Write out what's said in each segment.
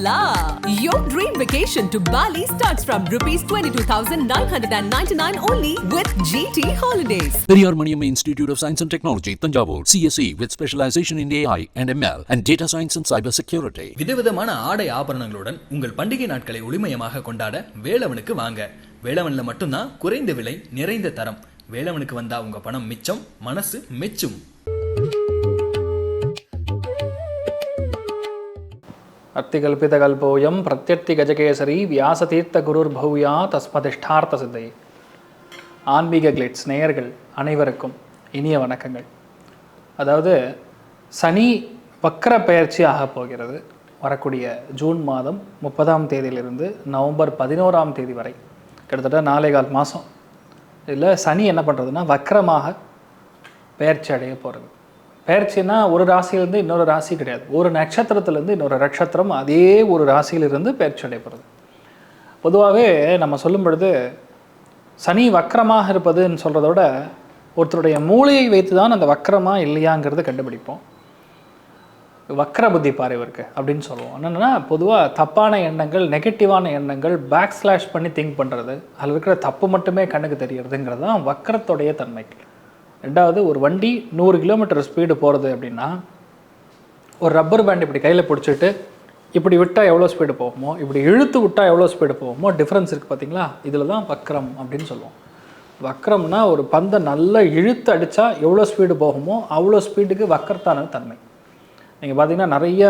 la! Your dream vacation to Bali starts from rupees 22,999 only with GT Holidays. Periyar Maniam Institute of Science and Technology, Tanjavur, CSE with specialization in AI and ML and data science and cyber security. விதவிதமான ஆடை ஆபரணங்களுடன் உங்கள் பண்டிகை நாட்களை ஒளிமயமாக கொண்டாட வேலவனுக்கு வாங்க வேலவன்ல மட்டும்தான் குறைந்த விலை நிறைந்த தரம் வேலவனுக்கு வந்தா உங்க பணம் மிச்சம் மனசு மெச்சும் அத்திகல்பிதகல்போயம் பிரத்யர்த்தி கஜகேசரி வியாசதீர்த்த குருர் பௌயா தஸ்மதிஷ்டார்த்த சித்தை ஆன்மீக கிளிட்ஸ் நேயர்கள் அனைவருக்கும் இனிய வணக்கங்கள். அதாவது சனி வக்கர பயிற்சி ஆகப் போகிறது. வரக்கூடிய ஜூன் மாதம் முப்பதாம் தேதியிலிருந்து நவம்பர் பதினோராம் தேதி வரை. கிட்டத்தட்ட நாலே கால் மாதம் இதில் சனி என்ன பண்ணுறதுன்னா வக்கரமாக பெயர்ச்சி அடைய போகிறது பெயர்ச்சின்னா ஒரு ராசியிலேருந்து இன்னொரு ராசி கிடையாது. ஒரு நட்சத்திரத்திலேருந்து இன்னொரு நட்சத்திரம் அதே ஒரு ராசியிலிருந்து பெயர்ச்சி அடைகிறது பொதுவாகவே நம்ம சொல்லும் பொழுது சனி வக்கரமாக இருப்பதுன்னு சொல்கிறத விட ஒருத்தருடைய மூளையை வைத்து தான் அந்த வக்கரமாக இல்லையாங்கிறத கண்டுபிடிப்போம். வக்கர புத்தி பாறைவருக்கு அப்படின்னு சொல்லுவோம். என்னென்னா பொதுவாக தப்பான எண்ணங்கள் நெகட்டிவான எண்ணங்கள் பேக் ஸ்லாஷ் பண்ணி திங்க் பண்ணுறது அதில் இருக்கிற தப்பு மட்டுமே கண்ணுக்கு தெரியறதுங்கிறது தான் வக்கரத்துடைய தன்மைகள் ரெண்டாவது ஒரு வண்டி நூறு கிலோமீட்டர் ஸ்பீடு போகிறது அப்படின்னா ஒரு ரப்பர் பேண்ட் இப்படி கையில் பிடிச்சிட்டு இப்படி விட்டால் எவ்வளோ ஸ்பீடு போகுமோ இப்படி இழுத்து விட்டால் எவ்வளோ ஸ்பீடு போகுமோ டிஃப்ரென்ஸ் இருக்குது பார்த்தீங்களா இதில் தான் வக்ரம் அப்படின்னு சொல்லுவோம். வக்ரம்னா ஒரு பந்தை நல்லா இழுத்து அடித்தா எவ்வளோ ஸ்பீடு போகுமோ அவ்வளோ ஸ்பீடுக்கு வக்கரத்தான தன்மை. நீங்கள் பார்த்தீங்கன்னா நிறைய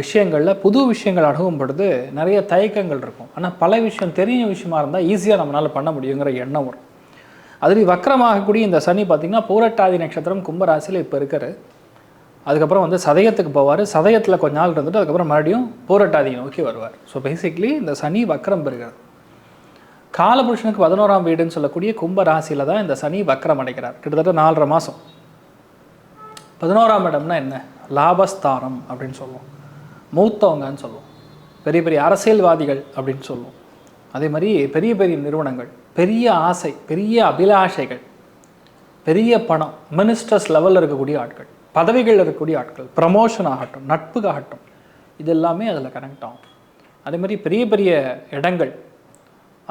விஷயங்களில் புது விஷயங்கள் அணுகும் பொழுது நிறைய தயக்கங்கள் இருக்கும். ஆனால் பல விஷயம் தெரிஞ்ச விஷயமா இருந்தால் ஈஸியாக நம்மளால் பண்ண முடியுங்கிற எண்ணம் வரும். அதுலேயும் வக்கரமாகக்கூடிய இந்த சனி பார்த்திங்கன்னா பூரட்டாதி நட்சத்திரம் கும்பராசியில் இப்போ இருக்கார். அதுக்கப்புறம் வந்து சதயத்துக்கு போவார். சதயத்தில் கொஞ்ச நாள் இருந்துட்டு அதுக்கப்புறம் மறுபடியும் பூரட்டாதி நோக்கி வருவார். ஸோ பேசிக்லி இந்த சனி வக்கரம் பெறுகிறது காலபுருஷனுக்கு பதினோராம் வீடுன்னு சொல்லக்கூடிய கும்ப ராசியில் தான் இந்த சனி வக்கரம் அடைக்கிறார் கிட்டத்தட்ட நாலரை மாதம் பதினோராம் இடம்னா என்ன? லாபஸ்தானம் அப்படின்னு சொல்லுவோம். மூத்தவங்கன்னு சொல்லுவோம். பெரிய பெரிய அரசியல்வாதிகள் அப்படின்னு சொல்லுவோம். அதே மாதிரி பெரிய பெரிய நிறுவனங்கள் பெரிய ஆசை பெரிய அபிலாஷைகள் பெரிய பணம் மினிஸ்டர்ஸ் லெவலில் இருக்கக்கூடிய ஆட்கள் பதவிகளில் இருக்கக்கூடிய ஆட்கள் ப்ரமோஷன் ஆகட்டும் நட்புக்காகட்டும் இது எல்லாமே அதில் கனெக்ட் ஆகும். அதே மாதிரி பெரிய பெரிய இடங்கள்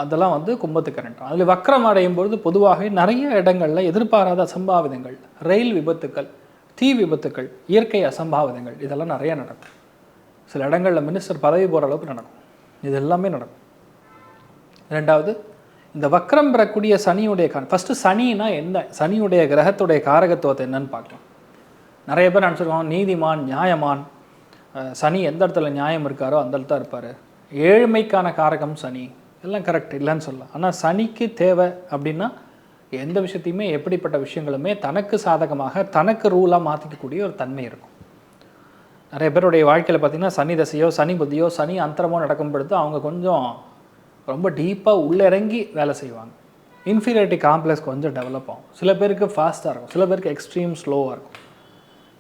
அதெல்லாம் வந்து கும்பத்துக்கு கரண்ட் அதில் வக்கரம் அடையும் பொழுது பொதுவாகவே நிறைய இடங்களில் எதிர்பாராத அசம்பாவிதங்கள் ரயில் விபத்துக்கள் தீ விபத்துக்கள் இயற்கை அசம்பாவிதங்கள் இதெல்லாம் நிறைய நடக்கும். சில இடங்களில் மினிஸ்டர் பதவி போகிற அளவுக்கு நடக்கும். இது எல்லாமே நடக்கும். ரெண்டாவது இந்த வக்ரம் பெறக்கூடிய சனியுடைய கார ஃபஸ்ட்டு சனினா என்ன? சனியுடைய கிரகத்துடைய காரகத்துவத்தை என்னன்னு பார்க்கலாம். நிறைய பேர் நினச்சிருக்கோம் நீதிமான் நியாயமான் சனி எந்த இடத்துல நியாயம் இருக்காரோ அந்த இடத்துல இருப்பார். ஏழ்மைக்கான காரகம் சனி. எல்லாம் கரெக்ட் இல்லைன்னு சொல்லலாம். ஆனால் சனிக்கு தேவை அப்படின்னா எந்த விஷயத்தையுமே எப்படிப்பட்ட விஷயங்களுமே தனக்கு சாதகமாக தனக்கு ரூலாக மாற்றிக்கக்கூடிய ஒரு தன்மை இருக்கும். நிறைய பேருடைய வாழ்க்கையில் பார்த்திங்கன்னா சனி தசையோ சனி புத்தியோ சனி அந்தரமோ நடக்கும் பொழுது அவங்க கொஞ்சம் ரொம்ப டீப்பாக உள்ளே இறங்கி வேலை செய்வாங்க. இன்ஃபீரியாரிட்டி காம்ப்ளெக்ஸ் கொஞ்சம் டெவலப் ஆகும். சில பேருக்கு ஃபாஸ்ட்டாக இருக்கும் சில பேருக்கு எக்ஸ்ட்ரீம் ஸ்லோவாக இருக்கும்.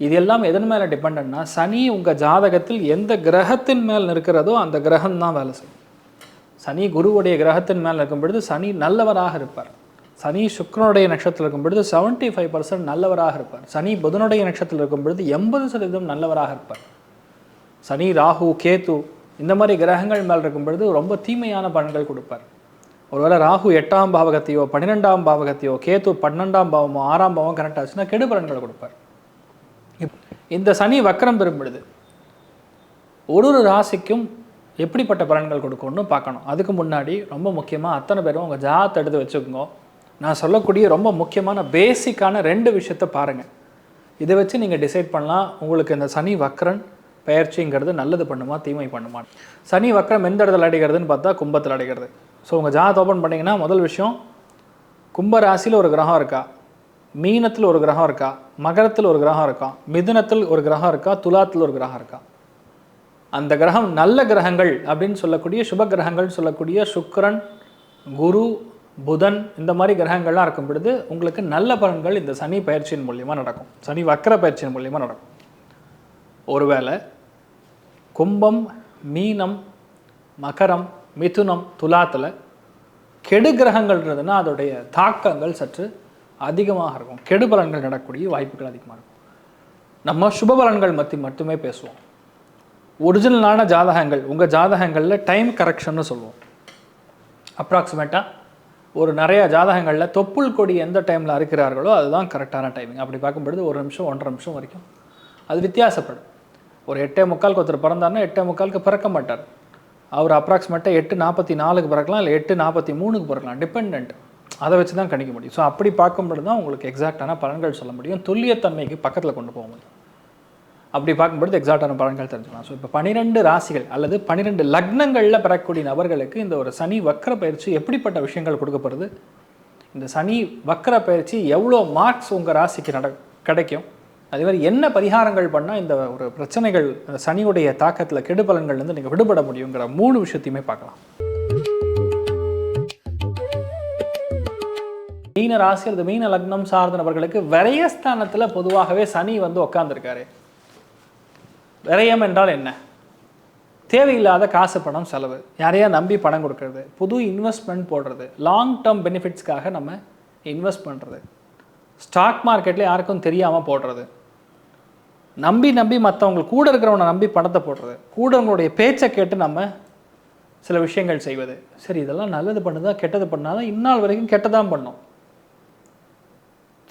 இது எல்லாம் எதன் மேலே டிபெண்ட்னா சனி உங்கள் ஜாதகத்தில் எந்த கிரகத்தின் மேல் இருக்கிறதோ அந்த கிரகம் தான் வேலை செய்யும். சனி குருவுடைய கிரகத்தின் மேல் இருக்கும் பொழுது சனி நல்லவராக இருப்பார். சனி சுக்ரனுடைய நட்சத்திரம் இருக்கும் பொழுது செவன்ட்டி ஃபைவ் பர்சன்ட் நல்லவராக இருப்பார். சனி புதனுடைய நட்சத்திரம் இருக்கும் பொழுது எண்பது சதவீதம் நல்லவராக இருப்பார். சனி ராகு கேத்து இந்த மாதிரி கிரகங்கள் மேல் இருக்கும் பொழுது ரொம்ப தீமையான பலன்கள் கொடுப்பார். ஒருவேளை ராகு எட்டாம் பாவகத்தையோ பன்னிரெண்டாம் பாவகத்தையோ கேத்து பன்னெண்டாம் பாவமோ ஆறாம் பாவம் கனெக்ட் ஆச்சுன்னா கெடு பலன்களை கொடுப்பார். இப்- இந்த சனி வக்கரம் பெறும் பொழுது ஒரு ஒரு ராசிக்கும் எப்படிப்பட்ட பலன்கள் கொடுக்கும்னு பார்க்கணும். அதுக்கு முன்னாடி ரொம்ப முக்கியமாக அத்தனை பேரும் உங்கள் ஜாத் எடுத்து வச்சுக்கோங்க. நான் சொல்லக்கூடிய ரொம்ப முக்கியமான பேசிக்கான ரெண்டு விஷயத்த பாருங்கள் இதை வச்சு நீங்கள் டிசைட் பண்ணலாம். உங்களுக்கு இந்த சனி வக்ரன் பயிற்சிங்கிறது நல்லது பண்ணுமா தீமை பண்ணுமா? சனி வக்கரம் எந்த இடத்துல அடைகிறதுன்னு பார்த்தா கும்பத்தில் அடைகிறது ஸோ உங்கள் ஜாத் ஓப்பன் பண்ணிங்கன்னா முதல் விஷயம் கும்ப ராசியில் ஒரு கிரகம் இருக்கா? மீனத்தில் ஒரு கிரகம் இருக்கா? மகரத்தில் ஒரு கிரகம் இருக்கா? மிதுனத்தில் ஒரு கிரகம் இருக்கா? துலாத்தில் ஒரு கிரகம் இருக்கா? அந்த கிரகம் நல்ல கிரகங்கள் அப்படின்னு சொல்லக்கூடிய சுப கிரகங்கள் சொல்லக்கூடிய சுக்கிரன் குரு புதன் இந்த மாதிரி கிரகங்கள்லாம் இருக்கும் பொழுது உங்களுக்கு நல்ல பலன்கள் இந்த சனி பயிற்சியின் மூலியமாக நடக்கும். சனி வக்கர பயிற்சியின் மூலியமாக நடக்கும். ஒருவேளை கும்பம் மீனம் மகரம் மிதுனம் துலாத்தில் கெடு கிரகங்கள் இருந்ததுன்னா அதோடைய தாக்கங்கள் சற்று அதிகமாக இருக்கும். கெடு பலன்கள் நடக்கக்கூடிய வாய்ப்புகள் அதிகமாக இருக்கும். நம்ம சுப பலன்கள் பற்றி மட்டுமே பேசுவோம். ஒரிஜினலான ஜாதகங்கள் உங்கள் ஜாதகங்களில் டைம் கரெக்ஷன்னு சொல்லுவோம். அப்ராக்சிமேட்டாக ஒரு நிறைய ஜாதகங்களில் தொப்புள் கொடி எந்த டைமில் அறுக்கிறார்களோ அதுதான் கரெக்டான டைமிங் அப்படி பார்க்கும்பொழுது ஒரு நிமிஷம் ஒன்றரை நிமிஷம் வரைக்கும் அது வித்தியாசப்படும். ஒரு எட்டே முக்காலுக்கு ஒருத்தர் பிறந்தாருன்னா எட்டே முக்காலுக்கு பிறக்க மாட்டார். அவர் அப்ராக்சிமேட்டாக எட்டு நாற்பத்தி நாலுக்கு பிறக்கலாம் இல்லை எட்டு நாற்பத்தி மூணுக்கு பிறக்கலாம் டிபெண்ட் அதை வச்சு தான் கணிக்க முடியும். ஸோ அப்படி பார்க்கும்போது தான் உங்களுக்கு எக்ஸாக்டான பலன்கள் சொல்ல முடியும். துல்லியத்தன்மைக்கு பக்கத்தில் கொண்டு போக முடியும். அப்படி பார்க்கும்பொழுது எக்ஸாக்டான பலன்கள் தெரிஞ்சுக்கலாம். ஸோ இப்போ பன்னிரெண்டு ராசிகள் அல்லது பன்னிரெண்டு லக்னங்களில் பெறக்கூடிய நபர்களுக்கு இந்த ஒரு சனி வக்கர பயிற்சி எப்படிப்பட்ட விஷயங்கள் கொடுக்கப்படுது இந்த சனி வக்கர பயிற்சி எவ்வளோ மார்க்ஸ் உங்கள் ராசிக்கு நட கிடைக்கும்? அதே மாதிரி என்ன பரிகாரங்கள் பண்ணால் இந்த ஒரு பிரச்சனைகள் சனியுடைய தாக்கத்தில் கெடுபலன்கள்லேருந்து நீங்கள் விடுபட முடியுங்கிற மூணு விஷயத்தையுமே பார்க்கலாம். மீன ராசி அல்லது மீன லக்னம் சார்ந்த நபர்களுக்கு விரயஸ்தானத்தில் பொதுவாகவே சனி வந்து உட்காந்துருக்காரு விரயம் என்றால் என்ன? தேவையில்லாத காசு பணம் செலவு. யாரையா நம்பி பணம் கொடுக்கறது? புது இன்வெஸ்ட்மெண்ட் போடுறது. லாங் டேர்ம் பெனிஃபிட்ஸ்க்காக நம்ம இன்வெஸ்ட் பண்ணுறது ஸ்டாக் மார்க்கெட்டில் யாருக்கும் தெரியாமல் போடுறது. நம்பி நம்பி மற்றவங்க கூட இருக்கிறவனை நம்பி பணத்தை போடுறது. கூடவங்களுடைய பேச்சை கேட்டு நம்ம சில விஷயங்கள் செய்வது. சரி இதெல்லாம் நல்லது பண்ணுதா கெட்டது பண்ணாதான் இந்நாள் வரைக்கும் கெட்டதான் பண்ணோம்.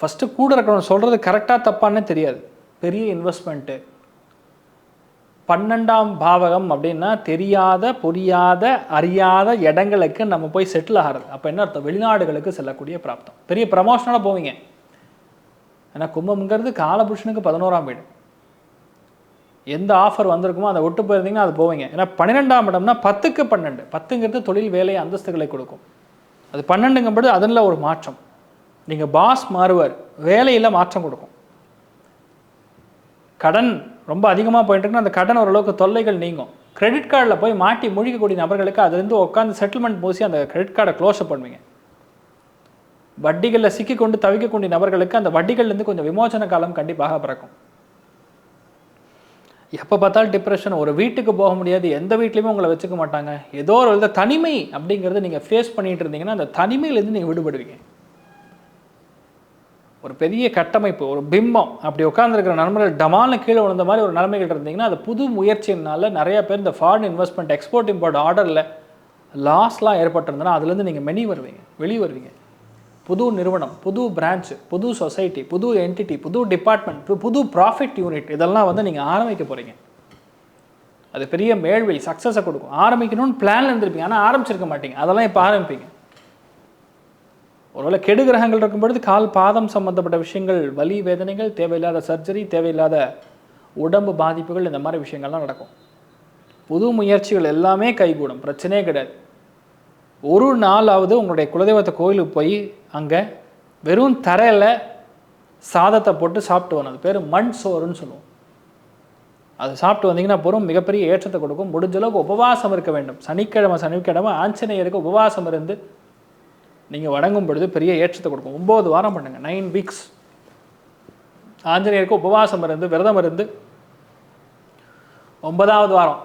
ஃபஸ்ட்டு கூட இருக்கிறவன் சொல்கிறது கரெக்டாக தப்பானே தெரியாது. பெரிய இன்வெஸ்ட்மெண்ட்டு பன்னெண்டாம் பாவகம் அப்படின்னா தெரியாத புரியாத அறியாத இடங்களுக்கு நம்ம போய் செட்டில் ஆகிறது. அப்போ என்ன அர்த்தம்? வெளிநாடுகளுக்கு செல்லக்கூடிய பிராப்தம். பெரிய ப்ரமோஷனோட போவீங்க. ஏன்னா கும்பம்ங்கிறது காலபுருஷனுக்கு பதினோராம் வீடு. எந்த ஆஃபர் வந்திருக்குமோ அதை விட்டு போயிருந்தீங்கன்னா அது போவீங்க. ஏன்னா பன்னிரெண்டாம் இடம்னா பத்துக்கு பன்னெண்டு. பத்துங்கிறது தொழில் வேலை அந்தஸ்துகளை கொடுக்கும். அது பன்னெண்டுங்கும்போது அதனில் ஒரு மாற்றம். நீங்கள் பாஸ் மாறுவார். வேலையில் மாற்றம் கொடுக்கும். கடன் ரொம்ப அதிகமாக போயிட்டு இருக்குன்னா அந்த கடன் ஓரளவுக்கு தொல்லைகள் நீங்கும். கிரெடிட் கார்டில் போய் மாட்டி முழிக்கக்கூடிய நபர்களுக்கு அதுலேருந்து உட்காந்து செட்டில்மெண்ட் பூசி அந்த கிரெடிட் கார்டை க்ளோஸ் பண்ணுவீங்க. வட்டிகளில் சிக்கிக்கொண்டு தவிக்கக்கூடிய நபர்களுக்கு அந்த வட்டிகள்லேருந்து கொஞ்சம் விமோசன காலம் கண்டிப்பாக பிறக்கும். எப்போ பார்த்தாலும் டிப்ரெஷன் ஒரு வீட்டுக்கு போக முடியாது எந்த வீட்லேயுமே உங்களை வச்சுக்க மாட்டாங்க. ஏதோ ஒரு வித தனிமை அப்படிங்கிறத நீங்கள் ஃபேஸ் பண்ணிட்டு இருந்தீங்கன்னா அந்த தனிமையிலேருந்து நீங்கள் விடுபடுவீங்க. ஒரு பெரிய கட்டமைப்பு ஒரு பிம்பம். அப்படி உட்காந்துருக்கிற நண்பர்கள் டமான கீழே விழுந்த மாதிரி ஒரு நிலைமைகள் இருந்தீங்கன்னா அது புது முயற்சியினால நிறைய பேர் இந்த ஃபாரின் இன்வெஸ்ட்மெண்ட் எக்ஸ்போர்ட் இம்போர்ட் ஆர்டரில் லாஸ்லாம் ஏற்பட்டிருந்தனா அதுலேருந்து நீங்கள் மெனி வருவீங்க வெளியே வருவீங்க. புது நிறுவனம் புது பிரான்ச்சு புது சொசைட்டி புது என்டிட்டி புது டிபார்ட்மெண்ட் புது ப்ராஃபிட் யூனிட் இதெல்லாம் வந்து நீங்கள் ஆரம்பிக்க போகிறீங்க அது பெரிய மேல்வை சக்ஸஸை கொடுக்கும். ஆரம்பிக்கணும்னு பிளான்ல இருந்திருப்பீங்க ஆனால் ஆரம்பிச்சிருக்க மாட்டீங்க. அதெல்லாம் இப்போ ஆரம்பிப்பீங்க. ஒருவேளை கெடு கிரகங்கள் இருக்கும் பொழுது கால் பாதம் சம்பந்தப்பட்ட விஷயங்கள் வலி வேதனைகள் தேவையில்லாத சர்ஜரி தேவையில்லாத உடம்பு பாதிப்புகள் இந்த மாதிரி விஷயங்கள்லாம் நடக்கும். புது முயற்சிகள் எல்லாமே கைகூடும். பிரச்சனையே கிடையாது. ஒரு நாளாவது உங்களுடைய குலதெய்வத்தை கோயிலுக்கு போய் அங்கே வெறும் தரையில் சாதத்தை போட்டு சாப்பிட்டு வரணும். அது பேர் மண் சோறுன்னு சொல்லுவோம். அது சாப்பிட்டு வந்தீங்கன்னா போகிறோம் மிகப்பெரிய ஏற்றத்தை கொடுக்கும். முடிஞ்ச அளவுக்கு உபவாசம் இருக்க வேண்டும். சனிக்கிழமை சனிக்கிழமை ஆஞ்சநேயருக்கு உபவாசம் இருந்து நீங்கள் வணங்கும் பொழுது பெரிய ஏற்றத்தை கொடுக்கும். ஒம்பது வாரம் பண்ணுங்கள் நைன் வீக்ஸ் ஆஞ்சநேயருக்கு உபவாசம் இருந்து விரதம் இருந்து ஒன்பதாவது வாரம்.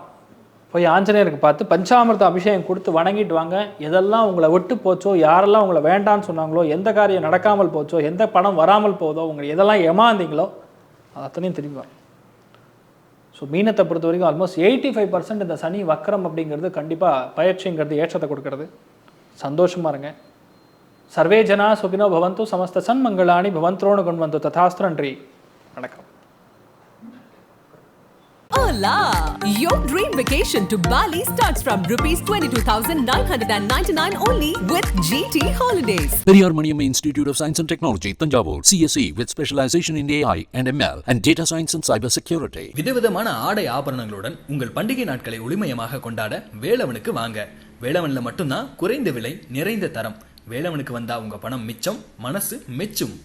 போய் ஆஞ்சநேயருக்கு பார்த்து பஞ்சாமிர்த அபிஷேகம் கொடுத்து வணங்கிட்டு வாங்க. எதெல்லாம் உங்களை விட்டு போச்சோ யாரெல்லாம் உங்களை வேண்டான்னு சொன்னாங்களோ எந்த காரியம் நடக்காமல் போச்சோ எந்த பணம் வராமல் போதோ உங்களை எதெல்லாம் ஏமாந்தீங்களோ அது அத்தனையும் திரும்பி வரும். ஸோ மீனத்தை பொறுத்த வரைக்கும் ஆல்மோஸ்ட் எயிட்டி ஃபைவ் பர்சன்ட் இந்த சனி வக்கரம் அப்படிங்கிறது கண்டிப்பாக பயிற்சிங்கிறது ஏற்றத்தை கொடுக்கறது. சந்தோஷமாக இருங்க. சர்வே ஜனா சுகினோ பவந்து சமஸ்த சன்மங்களாணி பவந்தோணு கொண்டு வந்து ததாஸ்திர நன்றி வணக்கம். Hola! Your dream vacation to Bali starts from rupees 22,999 only with GT Holidays. Periyar Maniamma Institute of Science and Technology, Tanjavur, CSE with specialization in AI and ML and data science and cyber security. விதவிதமான ஆடை ஆபரணங்களுடன் உங்கள் பண்டிகை நாட்களை ஒளிமயமாக கொண்டாட வேலவனுக்கு வாங்க வேலவன்ல மட்டும்தான் குறைந்த விலை நிறைந்த தரம் வேலவனுக்கு வந்தா உங்க பணம் மிச்சம் மனசு மெச்சும்